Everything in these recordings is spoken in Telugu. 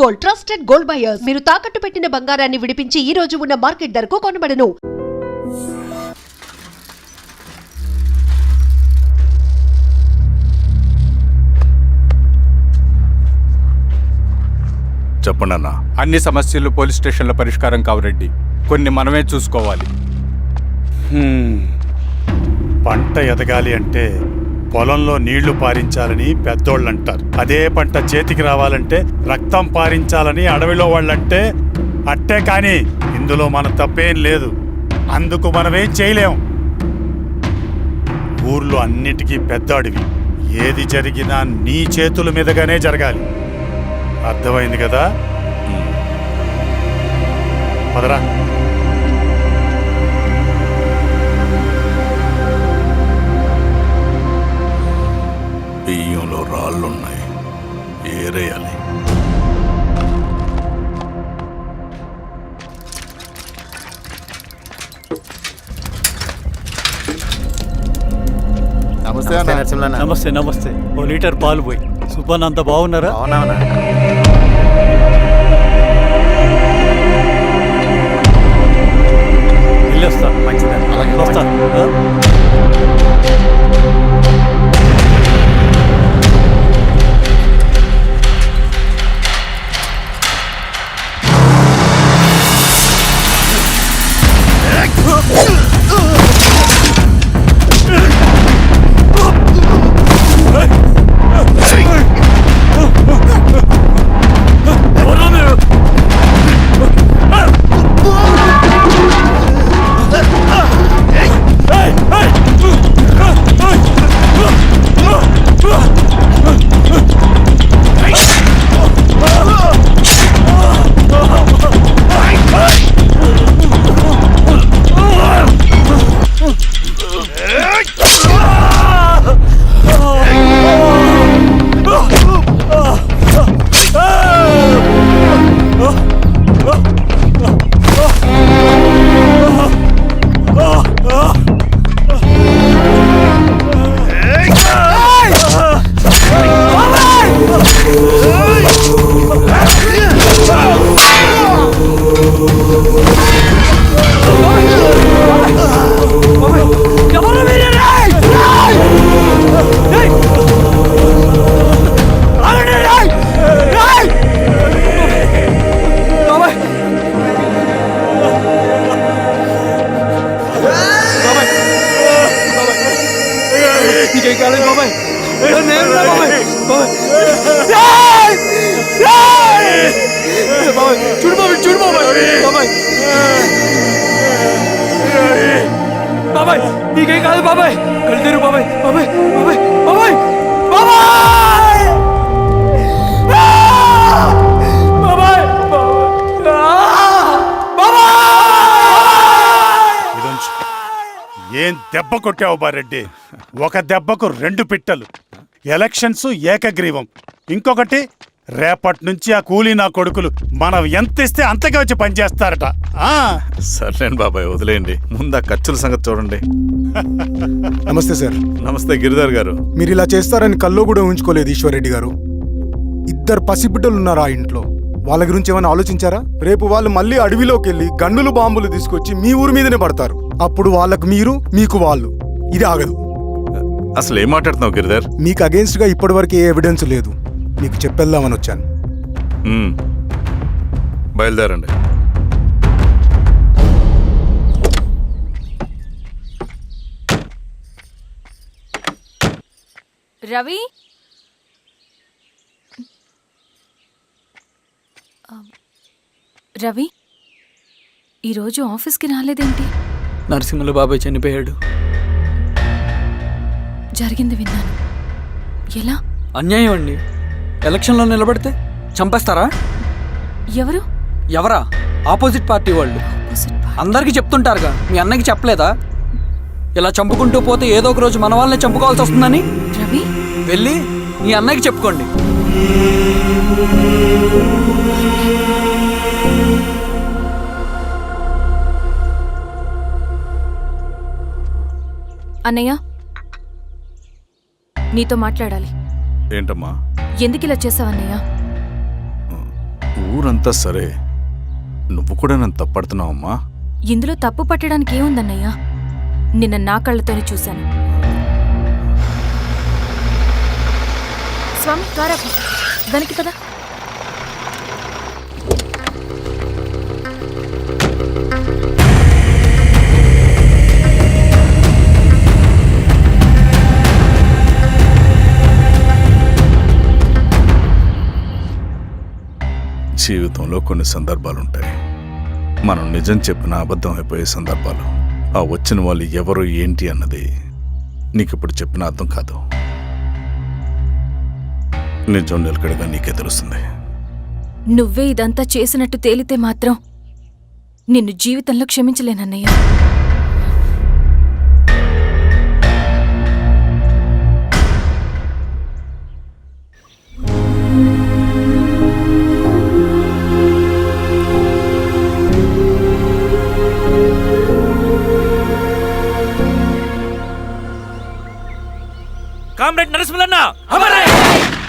గోల్డ్ ట్రస్టెడ్ గోల్డ్ బయర్స్ మీరు తాకట్టు పెట్టిన బంగారాన్ని విడిపించి ఈ రోజు ఉన్న మార్కెట్ ధరకు కొనబడను. చెప్పండి అన్న. అన్ని సమస్యలు పోలీస్ స్టేషన్లో పరిష్కారం కావు రెడ్డి. కొన్ని మనమే చూసుకోవాలి. పంట ఎదగాలి అంటే పొలంలో నీళ్ళు పారించాలని పెద్దోళ్ళు అంటారు అదే పంట చేతికి రావాలంటే రక్తం పారించాలని అడవిలో వాళ్ళంటే అట్టే కానీ ఇందులో మన తప్పేం లేదు. అందుకు మనమేం చేయలేం. ఊర్లో అన్నిటికీ పెద్ద అడవి. ఏది జరిగినా నీ చేతుల మీదుగానే జరగాలి. అర్థమైంది కదా? పదరా. బియ్యంలో రాళ్ళున్నాయి. ఏరేయాలి. నమస్తే నమస్తే నమస్తే ఓ లీటర్ పాలు పోయి. సుబ్బన్ అంత బాగున్నారా? అవునవునా వెళ్ళొస్తా. మంచిదన్న. అలాగే. వస్తా. బాబాయ్ బాబాయ్ బాబాయ్ చూడు బాబాయ్ చూడు బాబాయ్ బాబాయ్ బాబాయ్ నీకేం కాదు బాబాయ్ కళ్ళు బాబాయ్ బాబాయ్ బాబాయ్ ఏం దెబ్బ కొట్టావు బారెడ్డి? ఒక దెబ్బకు రెండు పిట్టలు. ఎలక్షన్స్ ఏకగ్రీవం. ఇంకొకటి రేపటి నుంచి ఆ కూలీ నా కొడుకులు మనం ఎంత ఇస్తే అంతగా వచ్చి పనిచేస్తారట. ఆ? సర్లేండి బాబాయ్ వదిలేయండి. ముందు ఆ ఖర్చుల సంగతి చూడండి. నమస్తే సార్. నమస్తే గిరిధర్ గారు. మీరు ఇలా చేస్తారని కల్లో కూడా ఊహించుకోలేదు ఈశ్వర్రెడ్డి గారు. ఇద్దరు పసిబిడ్డలు ఉన్నారు ఆ ఇంట్లో? వాళ్ళ గురించి ఏమైనా ఆలోచించారా? రేపు వాళ్ళు మళ్ళీ అడవిలోకి వెళ్ళి గన్నులు బాంబులు తీసుకొచ్చి మీ ఊరి మీదనే పడతారు. అప్పుడు వాళ్ళకు మీరు మీకు వాళ్ళు. ఇది ఆగదు. అసలు ఏం మాట్లాడుతున్నావు గిరిధర్? మీకు అగేన్స్ట్గా ఇప్పటివరకు ఏ ఎవిడెన్స్ లేదు. మీకు చెప్పేద్దామని వచ్చాను. బయలుదేరండి. రవి? రవి ఈరోజు ఆఫీస్కి రాలేదేంటి? నరసింహుల బాబాయ్ చనిపోయాడు. జరిగింది విన్నాను. ఎలా? అన్యాయం అండి. ఎలక్షన్లో నిలబడితే చంపేస్తారా? ఎవరు? ఎవరా? ఆపోజిట్ పార్టీ వాళ్ళు. అందరికీ చెప్తుంటారుగా. మీ అన్నకి చెప్పలేదా? ఇలా చంపుకుంటూ పోతే ఏదో ఒక రోజు మన వాళ్ళని చంపుకోవాల్సి వస్తుందని? రవి? వెళ్ళి మీ అన్నకి చెప్పుకోండి. అన్నయ్య నీతో మాట్లాడాలి. ఏంటమ్మా? ఎందుకు ఇలా చేసావన్నయ్య ఊరంతా సరే. నువ్వు కూడా నన్ను తప్పడుతున్నావమ్మా. ఇందులో తప్పు పట్టడానికి ఏముందన్నయ్య? నిన్న నా కళ్ళతోనే చూశాను. స్వామి కారాపు దానికి కదా జీవితంలో కొన్ని సందర్భాలుంటాయి. మనం నిజం చెప్పిన అబద్ధం అయిపోయే సందర్భాలు. ఆ వచ్చిన వాళ్ళు ఎవరు ఏంటి అన్నది నీకు ఇప్పుడు చెప్పిన అర్థం కాదు. నిజం నిలకడగా నీకే తెలుస్తుంది. నువ్వే ఇదంతా చేసినట్టు తేలితే మాత్రం నిన్ను జీవితంలో క్షమించలేనన్నయ్య. కామ్రేడ్ నరసింహన్న అమరే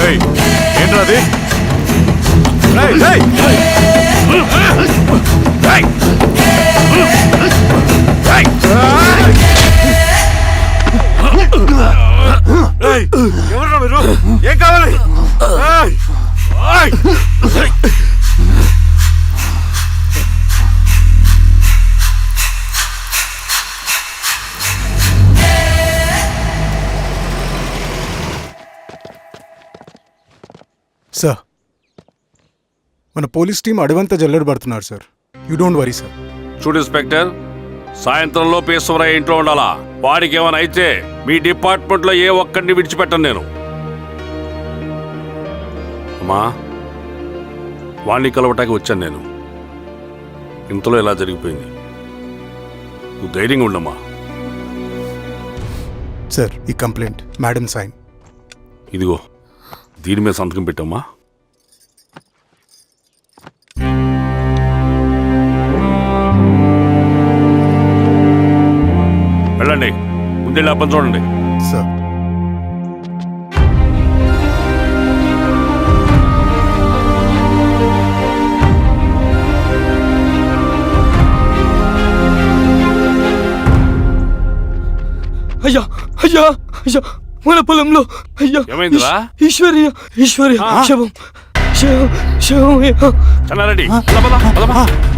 ఏంట్రా అది ఏయ్, ఏయ్! ఏయ్! ఏయ్! ఏయ్! ఎవర్రా మీరు ఏం కావాలి సార్ మన పోలీస్ టీం అడవంతా జల్లెడ పడుతున్నారు sir you don't worry sir చూడు ఇన్స్పెక్టర్ సాయంత్రంలో ఈశ్వరయ్య ఇంట్లో ఉండాలా? వాడికి ఏమైనా అయితే మీ డిపార్ట్మెంట్లో ఏ ఒక్కడిని విడిచిపెట్టను నేను. అమ్మా వాణ్ణి కలవటానికి వచ్చాను నేను. ఇంతలో ఇలా జరిగిపోయింది? నువ్వు ధైర్యంగా ఉండమ్మా. సార్ ఈ కంప్లైంట్ మేడం సైన్ ఇదిగో. దీని మీద సంతకం పెట్టమ్మా. వెళ్ళండి. ముందెళ్ళి అబ్బని చూడండి. సార్. అయ్యా అయ్యా అయ్యా. మన పొలంలో అయ్యా ఏమైందిరా? ఈశ్- ఈశ్వర్య ఈశ్వర్య. శవం శవం శవం అయ్యా. చెన్నారెడ్డి పద, పద, పద, పద.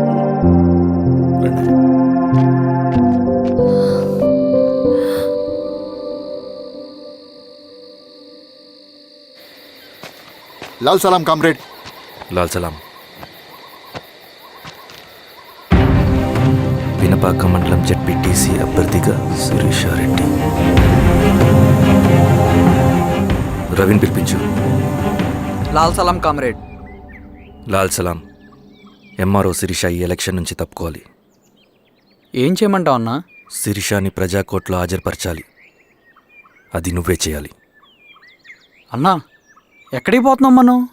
లాల్ సలాం కామ్రేడ్. లాల్ సలాం. పినపాక మండలం జడ్పీటీసీ అభ్యర్థిగా శిరీషారెడ్డి రవిని పిలిపించు. లాల్ సలాం కామ్రేడ్. లాల్ సలాం. ఎంఆర్ఓ శిరీష ఈ ఎలక్షన్ నుంచి తప్పుకోవాలి. ఏం చేయమంటావు అన్నా? శిరీషాని ప్రజాకోర్టులో హాజరుపరచాలి. అది నువ్వే చేయాలి. అన్నా ఎక్కడికి పోతున్నాం మనం?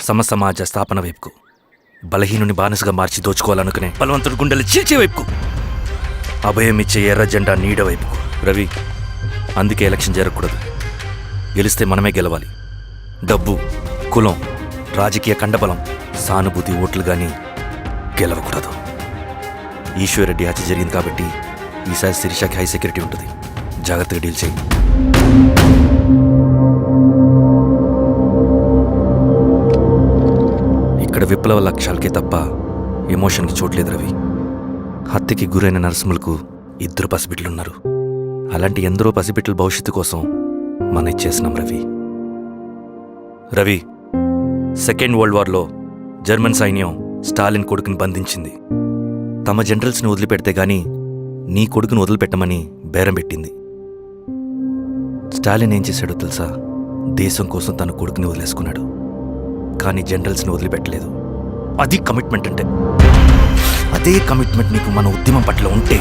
సమసమాజ స్థాపన వైపుకు బలహీనుని బానిసగా మార్చి దోచుకోవాలనుకునే బలవంతుడి గుండెలు చీల్చే వైపుకు అభయం ఇచ్చే ఎర్ర జెండా నీడ వైపుకు. రవి అందుకే ఎలక్షన్ జరగకూడదు. గెలిస్తే మనమే గెలవాలి. డబ్బు కులం రాజకీయ కండబలం సానుభూతి ఓట్లు కానీ గెలవకూడదు. ఈశ్వరెడ్డి హత్య జరిగింది కాబట్టి ఈసారి శిరీషాకి హై సెక్యూరిటీ ఉంటుంది. జాగ్రత్తగా డీల్ చేయి. ఇక్కడ విప్లవ లక్ష్యాలకే తప్ప ఎమోషన్కి చోట్లేదు రవి. హత్యకి గురైన నరసింహులకు ఇద్దరు పసిబిడ్లున్నారు అలాంటి ఎందరో పసిబిడ్డల భవిష్యత్తు కోసం మనం ఇచ్చేసినాం రవి. రవి సెకండ్ వరల్డ్ వార్లో జర్మన్ సైన్యం స్టాలిన్ కొడుకుని బంధించింది. తమ జనరల్స్ని వదిలిపెడితే గాని నీ కొడుకును వదిలిపెట్టమని బేరం పెట్టింది. స్టాలిన్ ఏం చేశాడో తెలుసా? దేశం కోసం తన కొడుకుని వదిలేసుకున్నాడు. కానీ జనరల్స్ని వదిలిపెట్టలేదు. అది కమిట్మెంట్ అంటే. అదే కమిట్మెంట్ నీకు మన ఉద్యమం పట్ల ఉంటే.